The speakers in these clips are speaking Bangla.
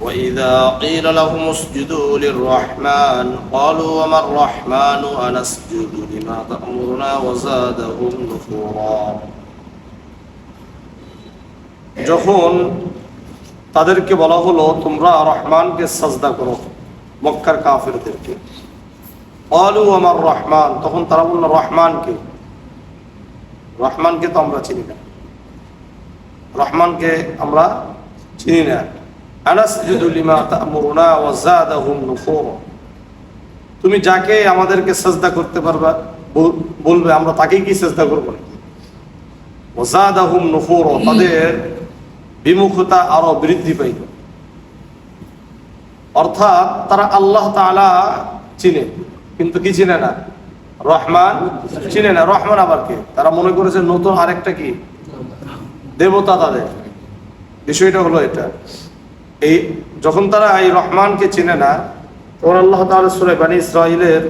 وإذا قيل لهم اسجدوا للرحمن قالوا وما الرحمن أنسجد لما تأمرنا وزادهم نفورا যখন তাদেরকে বলা হলো তোমরা রহমানকে সাজদা করো মক্কার কাফেরদেরকে অলু আমার রহমান তখন তারা বলল রহমানকে রহমানকে তো আমরা চিনি না রহমানকে আমরা চিনি না তুমি যাকে আমাদেরকে সাজদা করতে পারবা বলবে, আমরা তাকেই কি সাজদা করব নাকি? ওয়া যাদাহুম নুফুরা, তাদের বিমুখতা আরও বৃদ্ধি পাইল। অর্থাৎ তারা আল্লাহ তাআলা চিনে, কিন্তু কি চিনে না? রহমান চিনে না। রহমান আবার কে? তারা মনে করেছে নতুন আরেকটা কি? দেবতা তাদের। বিষয়টা হলো এটা। এই যখন তারা এই রহমানকে চিনে না, তখন আল্লাহ তাআলা সূরা বানী ইসরাঈলের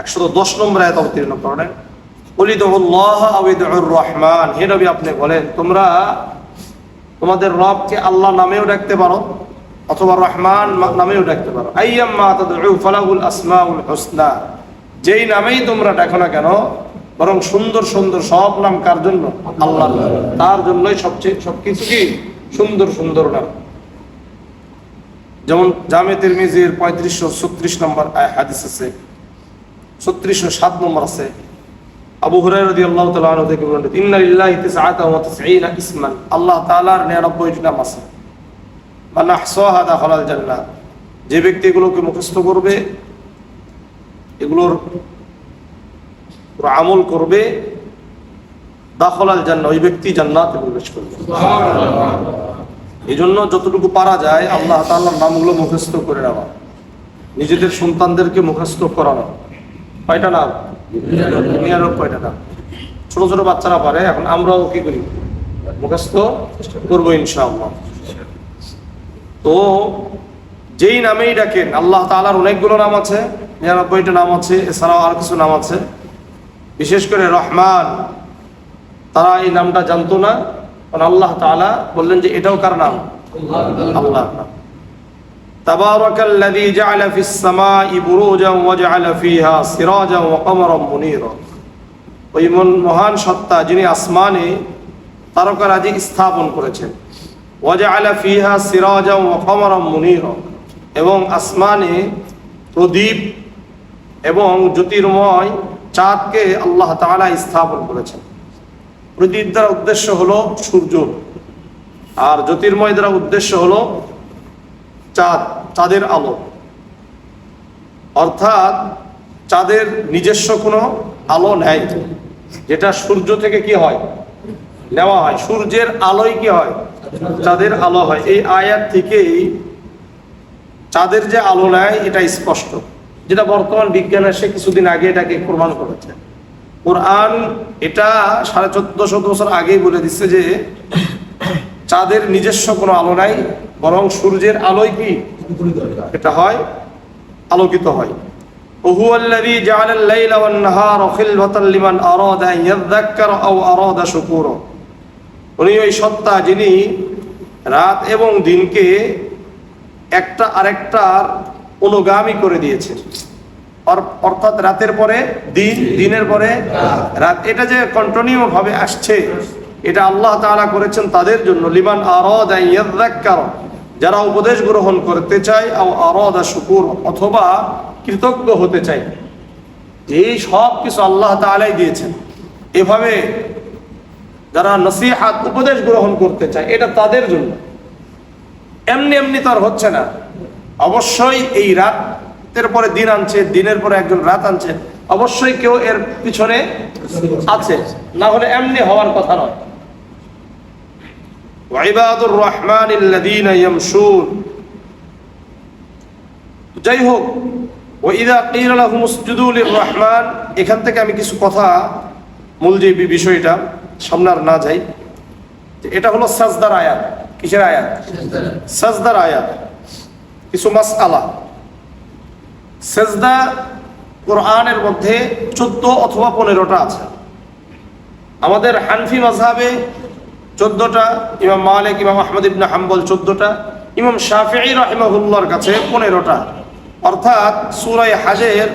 110 নম্বর আয়াত অবতীর্ণ করেন রহমান। হে নবী, আপনি বলেন, তোমরা তোমাদের রবকে আল্লাহ নামেও ডাকতে পারো অথবা রহমান নামেও ডাকতে পারো। আইয়াম মা তাদউ ফালাহুল আসমাউল হুসনা। যেই নামেই তোমরা ডাকো না কেন, বরং সুন্দর সুন্দর সব নাম কার জন্য? আল্লাহর তার জন্যই সবচেয়ে সবকিছু কি? সুন্দর সুন্দর নাম। যেমন জামে তিরমিজির পঁয়ত্রিশশো ছত্রিশ নম্বর হাদিস আছে, ছত্রিশশো সাত নম্বর আছে। আবু ইন্না লিল্লাহি তিসআতা ইসমান। আল্লাহ তাআলার 99টি নাম আছে। মান আহসাহা দাখালাল জান্নাহ যে ব্যক্তি এগুলোকে মুখস্থ করবে, এগুলোর আমল করবে, দাখলাল জান্নাহ ওই ব্যক্তি জান্নাতে প্রবেশ করবে। এই জন্য যতটুকু পারা যায়, আল্লাহ তাআলার নামগুলো মুখস্থ করে নেওয়া। নিজেদের সন্তানদেরকে মুখস্থ করানো। কয়টা নাম? কয়টা নাম। ছোট ছোট বাচ্চারা পারে, এখন আমরাও কি করি? মুখস্থ করব ইনশাআল্লাহ। তো যেই নামেই ডাকেন, আল্লাহ তালার অনেকগুলো নাম আছে, নিরানব্বইটা নাম আছে, এছাড়াও আর কিছু নাম আছে। বিশেষ করে রহমান, তারা এই নামটা জানতো না। আল্লাহ তালা বললেন যে এটাও কার নাম? আল্লাহর নাম। تبارك الذي جعل في السماء بروجا وجعل فيها سراجا وقمرا منيرا ওই মহান সত্তা যিনি আসমানে তারকারাজি স্থাপন করেছেন। ওয়াজআলা ফিহা সিরাজাও ওয়া কমারাম মুনীরা। এবং আসমানে প্রদীপ এবং জ্যোতির্ময় চাঁদকে আল্লাহ তাআলা স্থাপন করেছেন। প্রদীপ দ্বারা উদ্দেশ্য হলো সূর্য। আর জ্যোতির্ময় দ্বারা উদ্দেশ্য হলো চাঁদ, চাঁদের আলো। অর্থাৎ চাঁদের নিজস্ব কোনো আলো নেয় যেটা সূর্য থেকে কি হয়? নেওয়া হয়। সূর্যের আলোয় কি হয়? চাঁদের আলো হয়। এই আয়াত থেকেই চাঁদের যে আলো নেয়, এটা স্পষ্ট। যেটা বর্তমান বিজ্ঞান সে কিছুদিন আগে এটাকে প্রমাণ করেছে। কোরআন এটা সাড়ে চোদ্দ শত বছর আগেই বলে দিচ্ছে যে চাঁদের নিজস্ব কোনো আলো নাই বরং সূর্যের আলোয় কি এটা হয় আলোকিত হয় وهو الذي جعل الليل والنهار خلفة لمن أراد أن يذكر أو أراد شكورا উনি ওই সত্তা যিনি রাত এবং দিনকে একটা আরেকটার অনুগামী করে দিয়েছেন অর- অর্থাৎ রাতের পরে দিন দিনের পরে রাত। এটা যে কন্টিনিউ ভাবে আসছে এটা আল্লাহ তাআলা করেছেন তাদের জন্য। লিমান আরাদা ইয়াযাক্কার যারা উপদেশ গ্রহণ করতে চায় আও আরাদা শুকুর অথবা কৃতজ্ঞ হতে চায়। এই সব কিছু আল্লাহ তাআলাই দিয়েছেন। এভাবে যারা নসিহাত উপদেশ গ্রহণ করতে চায় এটা তাদের জন্য। এমনি এমনি তো আর হচ্ছে না। অবশ্যই এই রাতের পরে দিন আনছে দিনের পরে একজন রাত আনছে। অবশ্যই কেউ এর পিছনে আছে না হলে এমনি হওয়ার কথা নয়। ওয়াইবাদুর রহমান যাই হোক লির-রহমান এখান থেকে আমি কিছু কথা মূল যে বিষয়টা সামনে আর না যাই। এটা হলো সাজদার আয়াত। কিসের আয়াত। সাজদার আয়াত। কিছু মাসআলা। সেজদা কোরআনের মধ্যে চোদ্দ অথবা পনেরোটা আছে। আমাদের হানফি মাযহাবে চোদ্দটা, ইমাম মালিক, ইমাম আহমদ ইবনে হাম্বল চোদ্দটা, ইমাম শাফিঈ রাহিমাহুল্লাহর কাছে পনেরোটা। অর্থাৎ সুরাই হাজের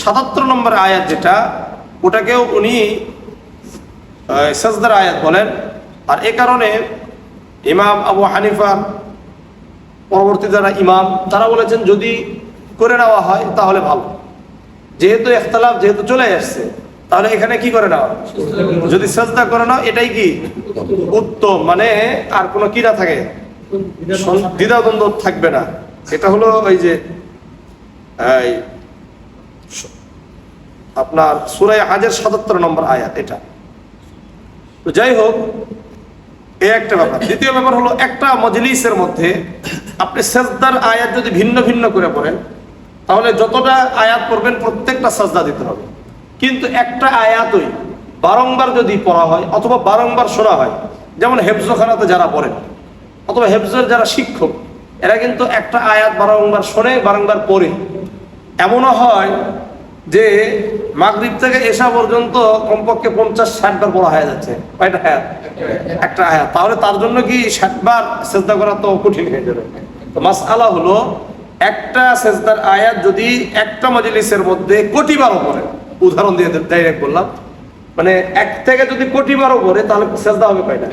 সাতাত্তর নম্বর আয়াত যেটা, ওটাকেও উনি সাজদার আয়াত বলেন। আর এ কারণে ইমাম আবু হানিফার পরবর্তী যারা ইমাম, তারা বলেছেন যদি করে নেওয়া হয়, তাহলে ভালো। যেহেতু একতলাফ যেহেতু চলে আসছে, তাহলে এখানে কি করে নেওয়া যদি সাজদা করে নাও, এটাই কি? উত্তম মানে আর কোনো কি না থাকে থাকবে না। এটা হলো ওই যে আপনার সুরাই হাজের সাতাত্তর নম্বর আয়াত এটা। তো যাই হোক এই একটা ব্যাপার। দ্বিতীয় ব্যাপার হলো, একটা মজলিসের মধ্যে আপনি সেজদার আয়াত যদি ভিন্ন ভিন্ন করে পড়েন তাহলে যতটা আয়াত পড়বেন প্রত্যেকটা সাজদা দিতে হবে। কিন্তু একটা আয়াতই বারংবার যদি পড়া হয় অথবা বারংবার শোনা হয়, যেমন হেফজখানাতে যারা পড়েন, অথবা হেফজের যারা শিক্ষক, এরা কিন্তু একটা আয়াত বারংবার শোনে, বারংবার পড়ে। এমনও হয় যে মাগরিব থেকে এসা পর্যন্ত কমপক্ষে পঞ্চাশ, ষাটবার পড়া হয়ে যাচ্ছে। কয়টা আয়াত? একটা আয়াত। তাহলে তার জন্য কি ষাটবার চেষ্টা করা তো কঠিন হয়ে যাবে। তো মাস আলা হলো একটা সেজদার আয়াত যদি একটা মজলিসের মধ্যে কোটি বারো পড়ে, উদাহরণ দিয়ে ডাইরেক্ট বললাম মানে এক থেকে যদি কোটি বারো পড়ে, তাহলে সেজদা হবে পাই না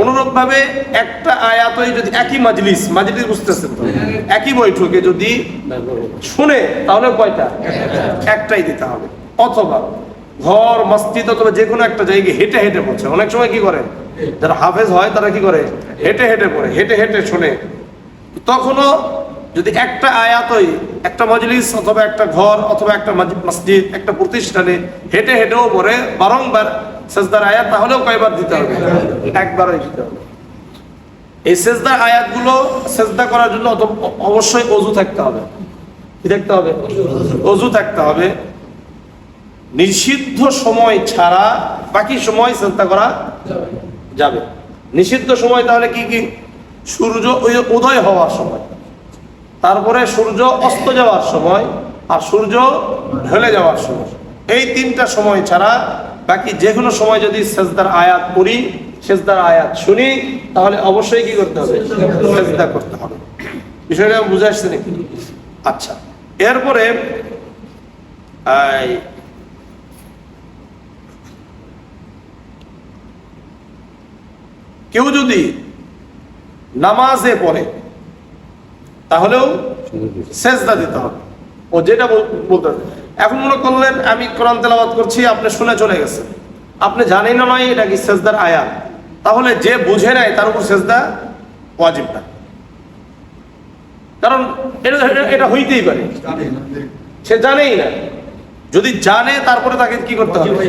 অনুরূপ ভাবে একটা আয়াতই যদি একই মাজলিস মাজলিস বুঝতেছেন একই বৈঠকে যদি শুনে, তাহলে কয়টা? একটাই দিতে হবে। অথবা ঘর, মসজিদ অথবা যে কোনো একটা জায়গায় হেঁটে হেঁটে পড়ছে। অনেক সময় কি করে? যারা হাফেজ হয়, তারা কি করে? হেঁটে হেঁটে পড়ে, হেঁটে হেঁটে শুনে। তখনও যদি একটা আয়াতই, একটা মজলিস অথবা একটা ঘর অথবা একটা মসজিদ, একটা প্রতিষ্ঠানে হেঁটে হেঁটেও পরে বারংবার সেজদার আয়াত, তাহলেও কয়বার দিতে হবে? একবারই দিতে হবে। এই সেজদার আয়াতগুলো সেজদা করার জন্য অবশ্যই অজু থাকতে হবে। কি হবে? অজু থাকতে হবে। নিষিদ্ধ সময় ছাড়া বাকি সময় চেষ্টা করা যাবে। নিষিদ্ধ সময় তাহলে কি কি? সূর্য উদয় হওয়ার সময়। তারপরে সূর্য অস্ত যাওয়ার সময় আর সূর্য ঢলে যাওয়ার সময়। এই তিনটা সময় ছাড়া বাকি যে কোনো সময় যদি সেজদার আয়াত পড়ি, সেজদার আয়াত শুনি, তাহলে অবশ্যই কি করতে হবে? সেজদা করতে হবে। বিষয়টা বুঝে আসছে নাকি? আচ্ছা। এরপরে কেউ যদি নামাজে পড়ে তাহলেও সেজদা দিতে হবে। ও যেটা বলতে। এখন মনে করলেন আমি কোরআন তেলাবাদ করছি আপনি শুনে চলে গেছেন। আপনি জানেন না নয় এটা কি সেজদার আয়াত? তাহলে যে বুঝে নাই তার উপর সেজদা ওয়াজিব না। কারণ এটা এটা- এটা হইতেই পারে। সে জানেই না। যদি জানে তারপরে তাকে কি করতে হবে।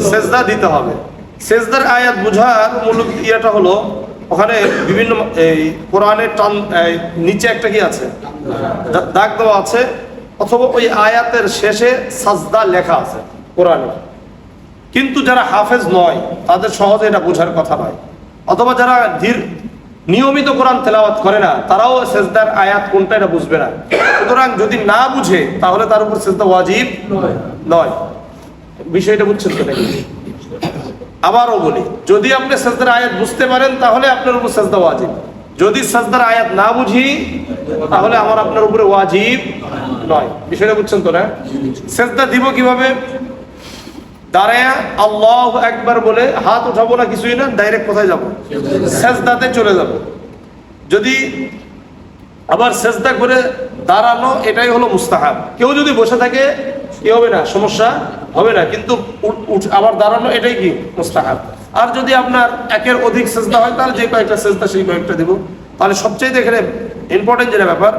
সেজদা দিতে হবে। সেজদার আয়াত বুঝার মূল ইয়েটা হলো ওখানে বিভিন্ন এই কোরআনের টান নিচে একটা কি আছে? দাগ দেওয়া আছে অথবা ওই আয়াতের শেষে সাজদা লেখা আছে কোরআনে কিন্তু যারা হাফেজ নয় তাদের সহজে এটা বোঝার কথা নয়। অথবা যারা ধীর নিয়মিত কোরআন তেলাওয়াত করে না তারাও সেজদার আয়াত কোনটা এটা বুঝবে না। সুতরাং যদি না বুঝে তাহলে তার উপর সেজদা ওয়াজিব নয়। বিষয়টা বুঝছেন তো নাকি? আবারও বলি, যদি আপনি সেজদার আয়াত বুঝতে পারেন, তাহলে আপনার উপর সেজদা ওয়াজিব। যদি সেজদার আয়াত না বুঝি, তাহলে আমার আপনার উপরে ওয়াজিব নয়। বিষয়টা বুঝছেন তো না? সেজদা দিব কীভাবে? দাঁড়ায় আল্লাহ একবার বলে, হাত উঠাবো না কিছুই না, ডাইরেক্ট কোথায় যাব? সেজদাতে চলে যাব। যদি আবার সেজদা করে দাঁড়ানো, এটাই হলো মুস্তাহাব। কেউ যদি বসে থাকে, কি হবে না? সমস্যা হবে না। কিন্তু আবার দাঁড়ানো, এটাই কি? মুস্তাহাব। আর যদি আপনার একের অধিক সেজদা হয়, তাহলে যে কয়েকটা সেজদা সেই কয়েকটা দিব। তাহলে সবচেয়ে এখানে ইম্পর্টেন্ট যেটা ব্যাপার,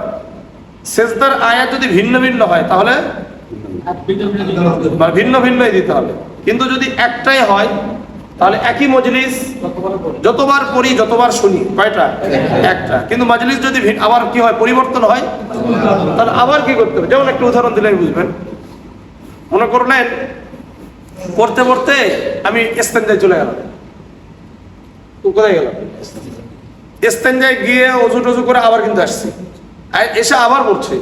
সেজদার আয়াত যদি ভিন্ন ভিন্ন হয়, তাহলে ভিন্ন ভিন্নই দিতে হবে। কিন্তু যদি একটাই হয়, তাহলে একই মজলিস যতবার পড়ি, যতবার শুনি, কয়টা? একটা। কিন্তু মজলিস যদি আবার কি হয়, পরিবর্তন হয়, তাহলে আবার কি করতে হবে? যেমন একটা উদাহরণ দিলে বুঝবেন। মনে করলেন পড়তে পড়তে আমি এস্তেঞ্জায় চলে গেলাম। কোথায় গেলাম? গিয়ে অজু টজু করে আবার কিন্তু আসছি। এসে আবার পড়ছে।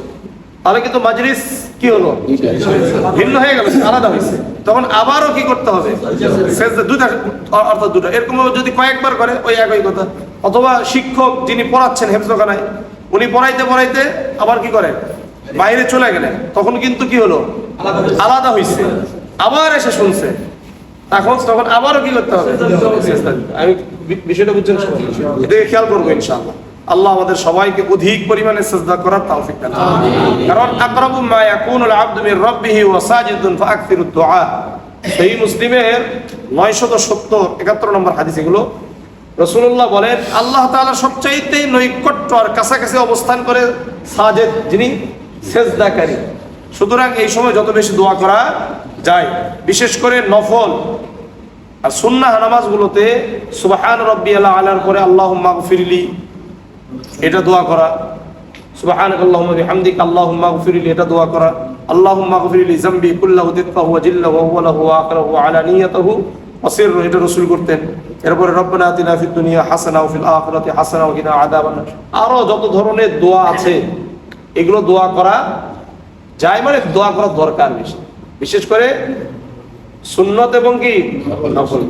তাহলে কিন্তু কি হলো? ভিন্ন হয়ে গেল, আলাদা হয়েছে। তখন আবারও কি করতে হবে? দুটা অর্থাৎ দুটা এরকম যদি কয়েকবার করে, ওই একই কথা। অথবা শিক্ষক যিনি পড়াচ্ছেন হেফজখানায়, উনি পড়াইতে পড়াইতে আবার কি করেন বাইরে চলে গেলেন। তখন কিন্তু কি হলো? আলাদা হইছে আবার এসে শুনছে। তখন তখন আবারও কি করতে হবে? আমি বিষয়টা বুঝছেন? এদিকে খেয়াল করব ইনশাআল্লাহ। আল্লাহ আমাদের সবাইকে অধিক পরিমাণে সেজদা করার তৌফিক দান করুন। কারণ আকরাবু মা ইয়াকুনুল আবদু মির রাব্বিহি ওয়া সাজিদুন ফাআকসিরুদ দুআ। সেই মুসলিমের 970 71 নম্বর হাদিস এগুলো। রসুল্লাহ বলেন আল্লাহ তাআলা সবচাইতে নৈকট্য আর কাছাকাছি অবস্থান করে সাজেদ যিনি সেজদাকারী। সুতরাং এই সময় যত বেশি দোয়া করা যায়। বিশেষ করে নফল আর সুন্নাহ নামাজগুলোতে সুবাহান রব্বি আল্লাহ আলার পরে আল্লাহ মাগফিরলি এটা দোয়া করা। আল্লাহ এটা দোয়া করা। এটা রাসূল করতেন। এরপরে দুনিয়া হাসানা কিনা আরও যত ধরনের দোয়া আছে, এগুলো দোয়া করা যায় মানে দোয়া করার দরকার বেশি। বিশেষ করে সুন্নত এবং কি? নফল।